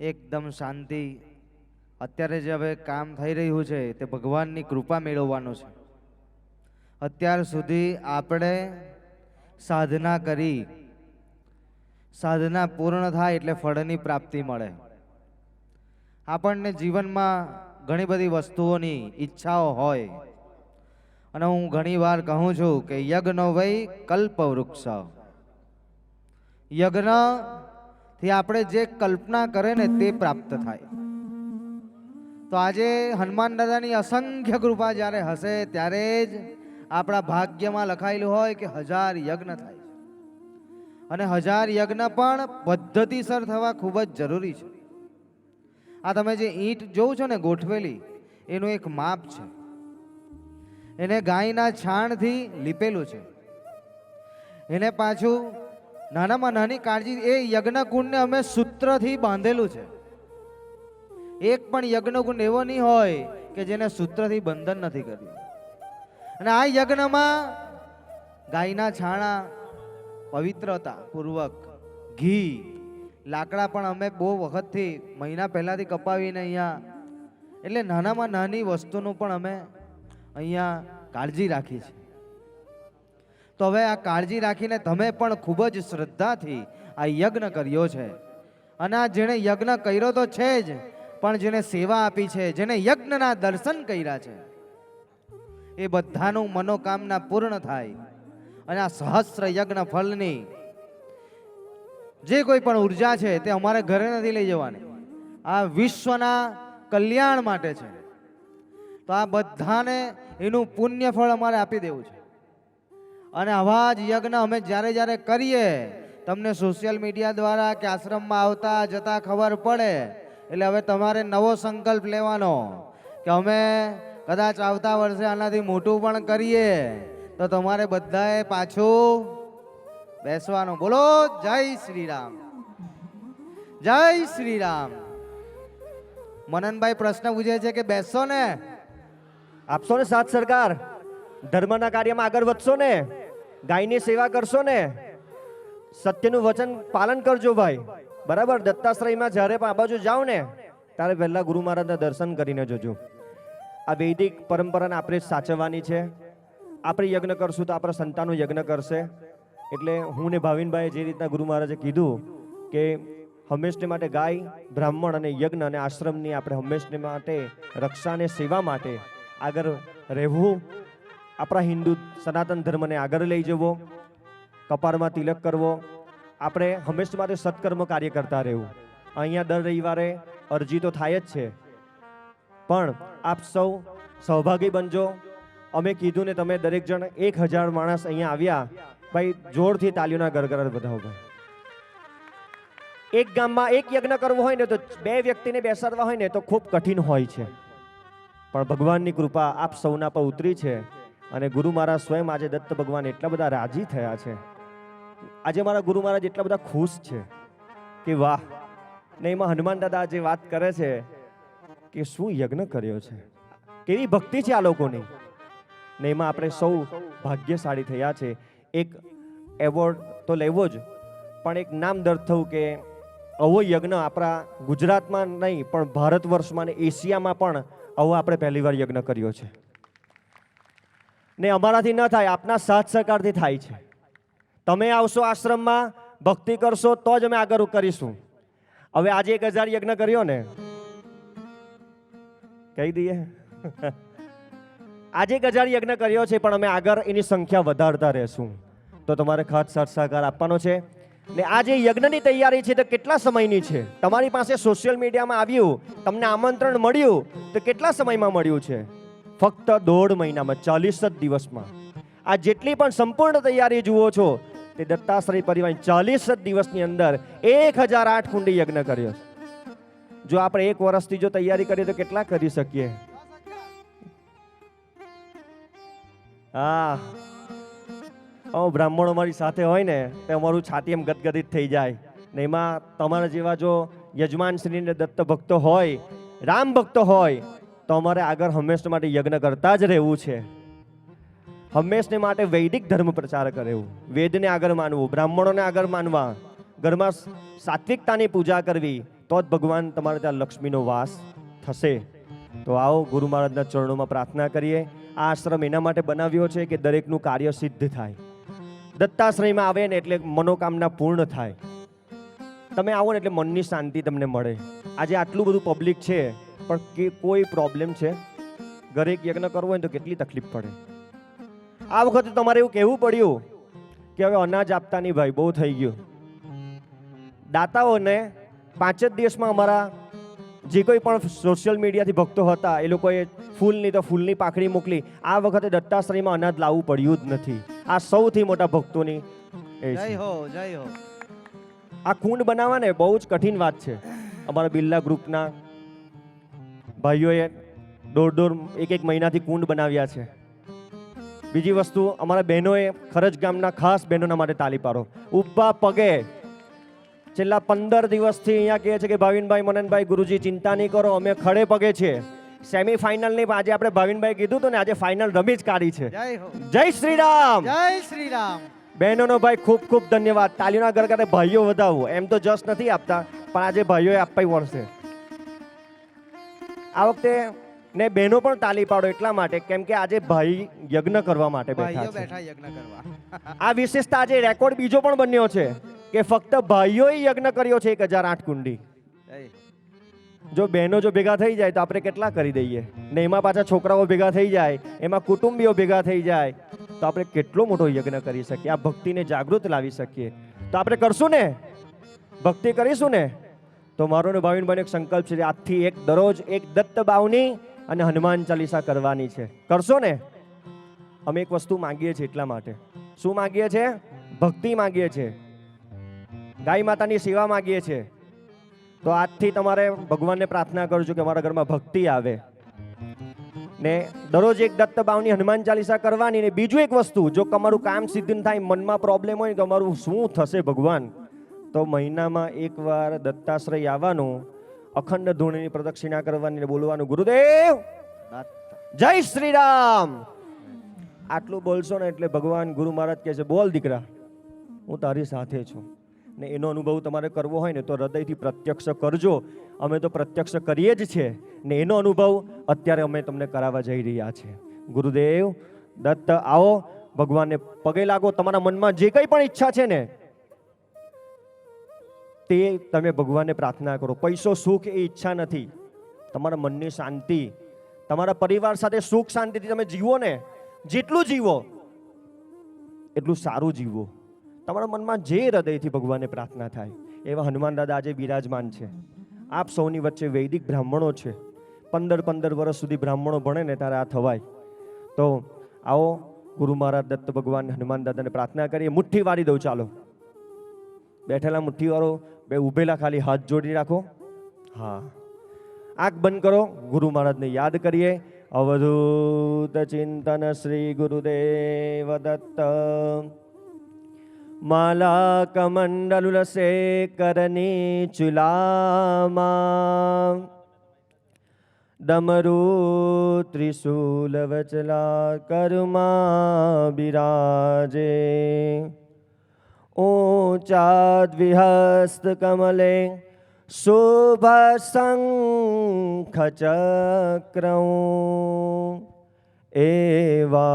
એકદમ શાંતિ. અત્યારે જે હવે કામ થઈ રહ્યું છે તે ભગવાનની કૃપા મેળવવાનું છે. અત્યાર સુધી આપણે સાધના કરી. સાધના પૂર્ણ થાય એટલે ફળની પ્રાપ્તિ મળે. આપણને જીવનમાં ઘણી બધી વસ્તુઓની ઈચ્છાઓ હોય. અને હું ઘણી વાર કહું છું કે યજ્ઞ વય કલ્પ વૃક્ષ યજ્ઞથી આપણે જે કલ્પના કરે ને તે પ્રાપ્ત થાય. તો આજે હનુમાન દાદાની અસંખ્ય કૃપા જ્યારે હશે ત્યારે જ આપણા ભાગ્યમાં લખાયેલું હોય કે હજાર યજ્ઞ થાય અને હજાર યજ્ઞ પણ પદ્ધતિસર થવા ખૂબ જ જરૂરી છે. આ તમે જે ઈંટ જોઉં છો ને ગોઠવેલી, એનું એક માપ છે. એને ગાયના છાણથી લીપેલું છે. એને પાછું નાનામાં નાની કાળજી એ યજ્ઞ કુંડને અમે સૂત્રથી બાંધેલું છે. એક પણ યજ્ઞ કુંડ એવો નહીં હોય કે જેને સૂત્રથી બંધન નથી કર્યું. અને આ યજ્ઞમાં ગાયના છાણા પવિત્રતા પૂર્વક ઘી, લાકડા પણ અમે બહુ વખતથી મહિના પહેલાંથી કપાવીને અહીંયા એટલે નાનામાં નાની વસ્તુનું પણ અમે અહીંયા કાળજી રાખી છે તો હવે આ કાળજી રાખીને તમે પણ ખૂબ જ શ્રદ્ધાથી આ યજ્ઞ કર્યો છે. અને આ જેણે યજ્ઞ કર્યો તો છે જ, પણ જેને સેવા આપી છે જેને યજ્ઞના દર્શન કર્યા છે, એ બધાનું મનોકામના પૂર્ણ થાય. અને આ સહસ્ત્ર યજ્ઞ ફળની જે કોઈ પણ ઊર્જા છે તે અમારે ઘરે નથી લઈ જવાની. આ વિશ્વના કલ્યાણ માટે છે. તો આ બધાને એનું પુણ્ય ફળ અમારે આપી દેવું છે. અને આવા જ યજ્ઞ અમે જ્યારે જ્યારે કરીએ, તમને સોશિયલ મીડિયા દ્વારા કે આશ્રમમાં આવતા જતા ખબર પડે. એટલે હવે તમારે નવો સંકલ્પ લેવાનો કે અમે કદાચ આવતા વર્ષે આનાથી મોટું પણ કરીએ, તો તમારે બધાએ પાછું બેસવાનું. બોલો, જય શ્રી રામ જય શ્રી રામ મનનભાઈ પ્રશ્ન પૂછે છે કે બેસો ને? આપશો ને સાથ સરકાર? ધર્મના કાર્યમાં આગળ વધશો ને? ગાયની સેવા કરશો ને? સત્યનું વચન પાલન કરજો ભાઈ. બરાબર? દત્તાશ્રયમાં જ્યારે પણ આ બાજુ જાઓ ને, ત્યારે પહેલા ગુરુ મહારાજના દર્શન કરીને જોજો. આ વૈદિક પરંપરાને આપણે સાચવવાની છે. આપણે યજ્ઞ કરશું તો આપણા સંતાનો યજ્ઞ કરશે. એટલે હું ને ભાવિનભાઈએ જે રીતના ગુરુ મહારાજે કીધું કે હંમેશને માટે ગાય, બ્રાહ્મણ અને યજ્ઞ અને આશ્રમની આપણે હંમેશને માટે રક્ષા અને સેવા માટે આગળ રહેવું. આપણા હિન્દુ સનાતન ધર્મને આગળ લઈ જવો, કપાળમાં તિલક કરવો. આપણે હંમેશ માટે સત્કર્મ કાર્ય કરતા રહેવું. અહીંયા દર રવિવારે અરજી તો થાય જ છે. પણ આપ સૌ સહભાગી બનજો. અમે કીધું ને તમે દરેક જણ એક હજાર માણસ અહીંયા આવ્યા. ભાઈ, જોરથી તાલીઓના ગરગરાટ વધાવો ભાઈ. એક ગામમાં એક યજ્ઞ કરવો હોય ને તો બે વ્યક્તિને બેસાડવા હોય ને તો ખૂબ કઠિન હોય છે. પણ ભગવાનની કૃપા આપ સૌના પર ઉતરી છે. અને ગુરુ મહારાજ સ્વયં આજે દત્ત ભગવાન એટલા બધા રાજી થયા છે. આજે મારા ગુરુ મહારાજ એટલા બધા ખુશ છે કે વાહ, ને એમાં હનુમાન દાદા જે વાત કરે છે કે શું યજ્ઞ કર્યો છે? કેવી ભક્તિ છે આ લોકોની? ને એમાં આપણે સૌ ભાગ્યશાળી થયા છે. એક એવોર્ડ તો લેવો જ, પણ એક નામ દર થવું કે આવો યજ્ઞ આપણા ગુજરાતમાં નહીં, પણ ભારત વર્ષમાં ને એશિયામાં પણ આવો આપણે પહેલી વાર યજ્ઞ કર્યો છે. ને અમારાથી ન થાય, આપના સાથ સહકારથી થાય છે. તમે આવશો આશ્રમમાં, ભક્તિ કરશો, તો જ અમે આગળ કરીશું. હવે આજે એક હજાર યજ્ઞ કર્યો ને. કહી દઈએ. આજે એક હજાર યજ્ઞ કર્યો છે, પણ અમે આગળ એની સંખ્યા વધારતા રહેશું. તો તમારે ખાસ સાથ સહકાર આપવાનો છે. ને આ જે યજ્ઞની તૈયારી છે, તો કેટલા સમયની છે? તમારી પાસે સોશિયલ મીડિયામાં આવ્યું, તમને આમંત્રણ મળ્યું, તો કેટલા સમયમાં મળ્યું છે? ફક્ત દોઢ મહિનામાં, ચાલીસ જ દિવસમાં. આ જેટલી પણ સંપૂર્ણ તૈયારી જુઓ છો, તે દત્તાશ્રય પરિવાર ચાલીસ જ દિવસની અંદર એક હજાર આઠ કુંડી યજ્ઞ કર્યો જો આપણે એક વર્ષથી જો તૈયારી કરીએ તો કેટલા કરી શકીએ? હા ઓ બ્રાહ્મણો મારી સાથે હોય ને, તો અમારું છાતી એમ ગદગદિત થઈ જાય. ને એમાં તમારા જેવા જો યજમાન શ્રીને દત્ત ભક્તો હોય, રામ ભક્તો હોય તો અમારે આગળ હંમેશ માટે યજ્ઞ કરતા જ રહેવું છે. હંમેશને માટે વૈદિક ધર્મ પ્રચાર કરેવું. વેદને આગળ માનવું, બ્રાહ્મણોને આગળ માનવા, ઘરમાં સાત્વિકતાની પૂજા કરવી, તો જ ભગવાન તમારે ત્યાં લક્ષ્મીનો વાસ થશે. તો આવો ગુરુ મહારાજના ચરણોમાં પ્રાર્થના કરીએ. આ આશ્રમ એના માટે બનાવ્યો છે કે દરેકનું કાર્ય સિદ્ધ થાય. દત્તાશ્રયમાં આવે ને એટલે મનોકામના પૂર્ણ થાય. તમે આવો ને એટલે મનની શાંતિ તમને મળે. આજે આટલું બધું પબ્લિક છે. પણ કે કોઈ પ્રોબ્લેમ છે? ઘરે એક યજ્ઞ કરવો હોય તો કેટલી તકલીફ પડે? આ વખતે તમારે એવું કહેવું પડ્યું કે હવે અનાજ આપતા નહીં ભાઈ બહુ થઈ ગયું. દાતાઓને પાંચ જ દિવસમાં અમારા જે કોઈ પણ સોશિયલ મીડિયાથી ભક્તો હતા એ લોકોએ ફૂલની તો ફૂલની પાખડી મોકલી. આ વખતે દત્તાશ્રયમાં અનાજ લાવવું પડ્યું જ નથી. આ સૌથી મોટા ભક્તોની જય હો જય હો. આ કુંડ બનાવવા ને બહુ જ કઠિન વાત છે. અમારા બિરલા ગ્રુપના ભાઈઓએ દોઢ દોઢ એક એક મહિનાથી કુંડ બનાવ્યા છે. બીજી વસ્તુ અમારા બહેનોએ ખરજ ગામના ખાસ બહેનોના માટે તાલી પાડો. ઊભા પગે. છેલ્લા પંદર દિવસથી અહીંયા કહે છે કે ભાવિનભાઈ મનનભાઈ ગુરુજી ચિંતા નહીં કરો અમે ખડે પગે છે સેમિફાઈનલની આજે આપણે ભાવિનભાઈ કીધું હતું ને આજે ફાઇનલ રમી જ કાઢી છે. જય શ્રીરામ જય શ્રી રામ જય શ્રી રામ બહેનોનો ભાઈ ખૂબ ખૂબ ધન્યવાદ. તાલીઓના ગરગારે ભાઈઓ વધાવો. એમ તો જસ નથી આપતા પણ આજે ભાઈઓએ આપવા વળશે. આ વખતે ને બહેનો પણ તાલી પાડો એટલા માટે કેમ કે આજે ભાઈ યજ્ઞ કરવા માટે બેઠા બેઠા યજ્ઞ કરવા. આ વિશેષતા આજે રેકોર્ડ બીજો પણ બન્યો છે કે ફક્ત ભાઈઓએ યજ્ઞ કર્યો છે એક હજાર આઠ કુંડી. જો બહેનો જો ભેગા થઈ જાય તો આપણે કેટલા કરી દઈએ? ને એમાં પાછા છોકરાઓ ભેગા થઈ જાય એમાં કુટુંબીઓ ભેગા થઈ જાય તો આપણે કેટલો મોટો યજ્ઞ કરી શકીએ આ ભક્તિને જાગૃત લાવી શકીએ. તો આપણે કરશું ને? ભક્તિ કરીશું ને? તો મારો ને ભાવિનભાઈનો એક સંકલ્પ છે આજથી એક દરરોજ એક દત્ત બાવની અને હનુમાન ચાલીસા કરવાની છે. કરશો ને? અમે એક વસ્તુ માંગીએ છીએ એટલા માટે. શું માંગીએ છીએ ભક્તિ માંગીએ છીએ. ગાય માતાની સેવા માંગીએ છીએ. તો આજથી તમારે ભગવાનને પ્રાર્થના કરજો કે મારા ઘરમાં ભક્તિ આવે. ને દરરોજ એક દત્ત બાવની હનુમાન ચાલીસા કરવાની ને બીજું એક વસ્તુ, જો તમારું કામ સિદ્ધિ થાય, મનમાં પ્રોબ્લેમ હોય તો અમારું શું થશે ભગવાન? તો મહિનામાં એકવાર દત્તાશ્રય આવવાનું, અખંડ ધૂણીની પ્રદક્ષિણા કરવાની બોલવાનું, ગુરુદેવ! જય શ્રી રામ આટલું બોલશો ને એટલે ભગવાન ગુરુ મહારાજ કહે છે, બોલ દીકરા, હું તારી સાથે છું. ને એનો અનુભવ તમારે કરવો હોય ને તો હૃદયથી પ્રત્યક્ષ કરજો. અમે તો પ્રત્યક્ષ કરીએ જ છે ને એનો અનુભવ અત્યારે અમે તમને કરાવવા જઈ રહ્યા છે ગુરુદેવ, દત્ત, આવો. ભગવાનને પગે લાગો. તમારા મનમાં જે કંઈ પણ ઈચ્છા છે ને તે તમે ભગવાનને પ્રાર્થના કરો. પૈસો, સુખ એ ઈચ્છા નથી. તમારા મનની શાંતિ, તમારા પરિવાર સાથે સુખ શાંતિથી તમે જીવો ને, જેટલું જીવો, એટલું સારું જીવો. તમારા મનમાં જે હૃદયથી ભગવાનને પ્રાર્થના થાય, એવા હનુમાન દાદા આજે બિરાજમાન છે. આપ સૌની વચ્ચે વૈદિક બ્રાહ્મણો છે. પંદર પંદર વર્ષ સુધી બ્રાહ્મણો ભણે ને ત્યારે આ થવાય. તો આવો ગુરુ મહારાજ દત્ત ભગવાન હનુમાન દાદાને પ્રાર્થના કરીએ. મુઠ્ઠી વાળી દઉં, ચાલો. બેઠેલા મુઠ્ઠીવાળો બે ઊભેલા ખાલી હાથ જોડી રાખો. હા. આંખ બંધ કરો. ગુરુ મહારાજને યાદ કરીએ. અવધૂત ચિંતન શ્રી ગુરુદેવ દત્ત. માલા કમંડલુલ શેકરની ચુલામાં ऊञ्चाद्विहस्तकमले शुभशङ्खचक्रौ एवा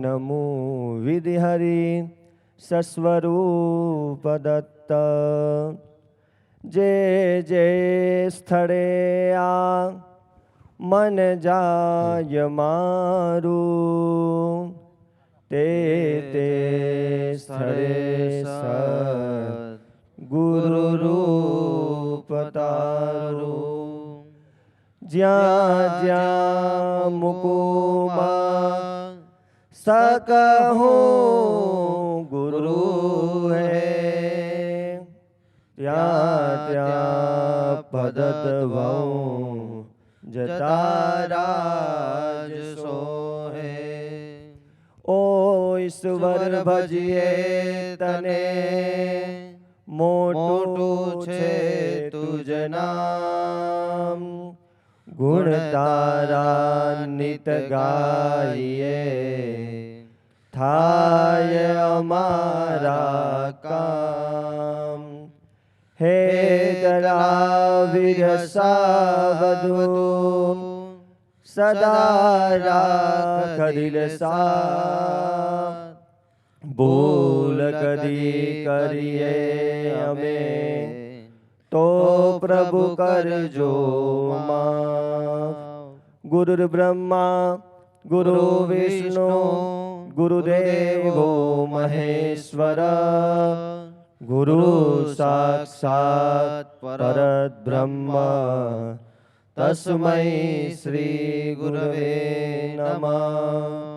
नमो विधिहरि सस्वरूपदत्त जे जे स्थळे आ मन जाय मारू તે તે સ્થળે સર ગુરુ રૂપ તારું. જ્યાં જ્યાં મુકુમાં સકહો ગુરુ હે. ત્યાં ત્યાં પદતવા ભજીએ તને। મોટું છે તુજ નામ। ગુણ તારા નિત ગાઈએ। થાય અમારા કામ। હે દરા સાવધૂન સદા રાખ સાથ ભૂલ કદી કરીએ અમે. તો પ્રભુ કરજો ગુરુર બ્રહ્મા ગુરુ વિષ્ણુ ગુરુદેવો મહેશ્વર ગુરુ સાક્ષાત પરત બ્રહ્મ. તસ્મૈ શ્રી ગુરવે નમઃ.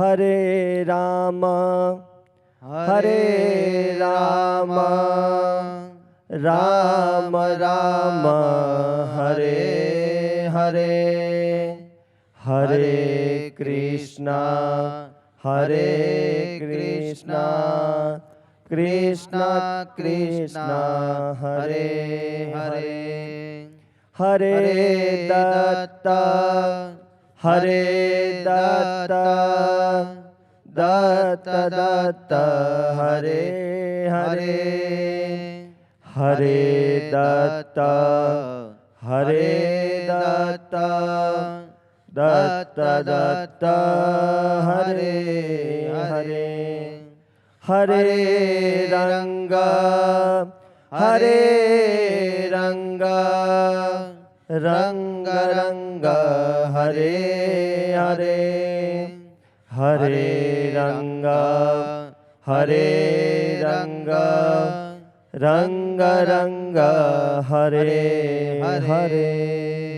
હરે રામ હરે રામ રામ રામ હરે હરે હરે કૃષ્ણ હરે કૃષ્ણ કૃષ્ણ કૃષ્ણ હરે હરે હરે દત્ત હરે દત્ત દત્ત દત્ત હરે હરે હરે દત્ત હરે દત્ત દત્ત દત્ત હરે હરે હરે રંગ હરે રંગ રંગ રંગ હરે હરે હરે રંગ હરે રંગ રંગ રંગ હરે હરે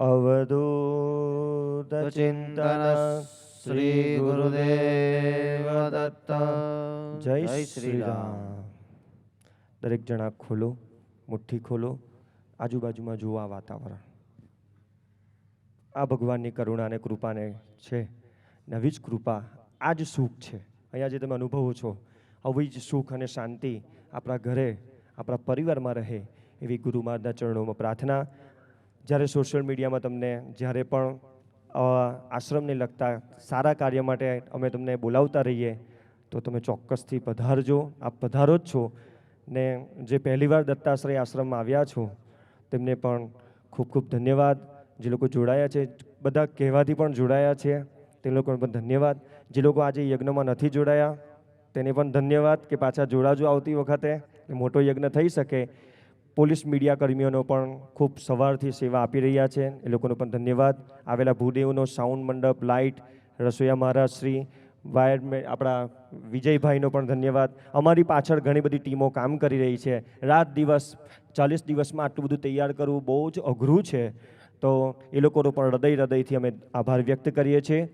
અવધૂત ચિંતન શ્રી ગુરુદેવ દત્ત જય શ્રી રામ. દરેક જણા ખોલો મુઠ્ઠી ખોલો આજુબાજુમાં જુઓ આ વાતાવરણ. આ ભગવાનની કરુણા અને કૃપાને છે નવી જ કૃપા આ જ સુખ છે. અહીંયા જે તમે અનુભવો છો આવી જ સુખ અને શાંતિ આપણા ઘરે આપણા પરિવારમાં રહે એવી ગુરુ મહારાજના ચરણોમાં પ્રાર્થના જ્યારે સોશિયલ મીડિયામાં તમને જ્યારે પણ આશ્રમને લગતા સારા કાર્ય માટે અમે તમને બોલાવતા રહીએ, તો તમે ચોક્કસથી પધારજો. આપ પધારો જ છો. ને જે પહેલીવાર દત્તાશ્રય આશ્રમમાં આવ્યા છો, તેમને પણ ખૂબ ખૂબ ધન્યવાદ. જે લોકો જોડાયા છે, બધા કહેવાથી પણ જોડાયા છે, તે લોકોને પણ ધન્યવાદ. જે લોકો આજે યજ્ઞમાં નથી જોડાયા, તેને પણ ધન્યવાદ કે પાછા જોડાજો આવતી વખતે મોટો યજ્ઞ થઈ શકે. પોલીસ મીડિયા કર્મીઓનો પણ ખૂબ સવારથી સેવા આપી રહ્યા છે. એ લોકોનો પણ ધન્યવાદ. આવેલા ભૂદેવનો સાઉન્ડ મંડપ, લાઇટ, રસોઈયા મહારાજશ્રી વાયરમેન વાયર આપણા વિજયભાઈનો પણ ધન્યવાદ. અમારી પાછળ ઘણી બધી ટીમો કામ કરી રહી છે. રાત દિવસ, ચાલીસ દિવસમાં આટલું બધું તૈયાર કરવું બહુ જ અઘરું છે. તો એ લોકોનો પણ હૃદય હૃદયથી અમે આભાર વ્યક્ત કરીએ છીએ.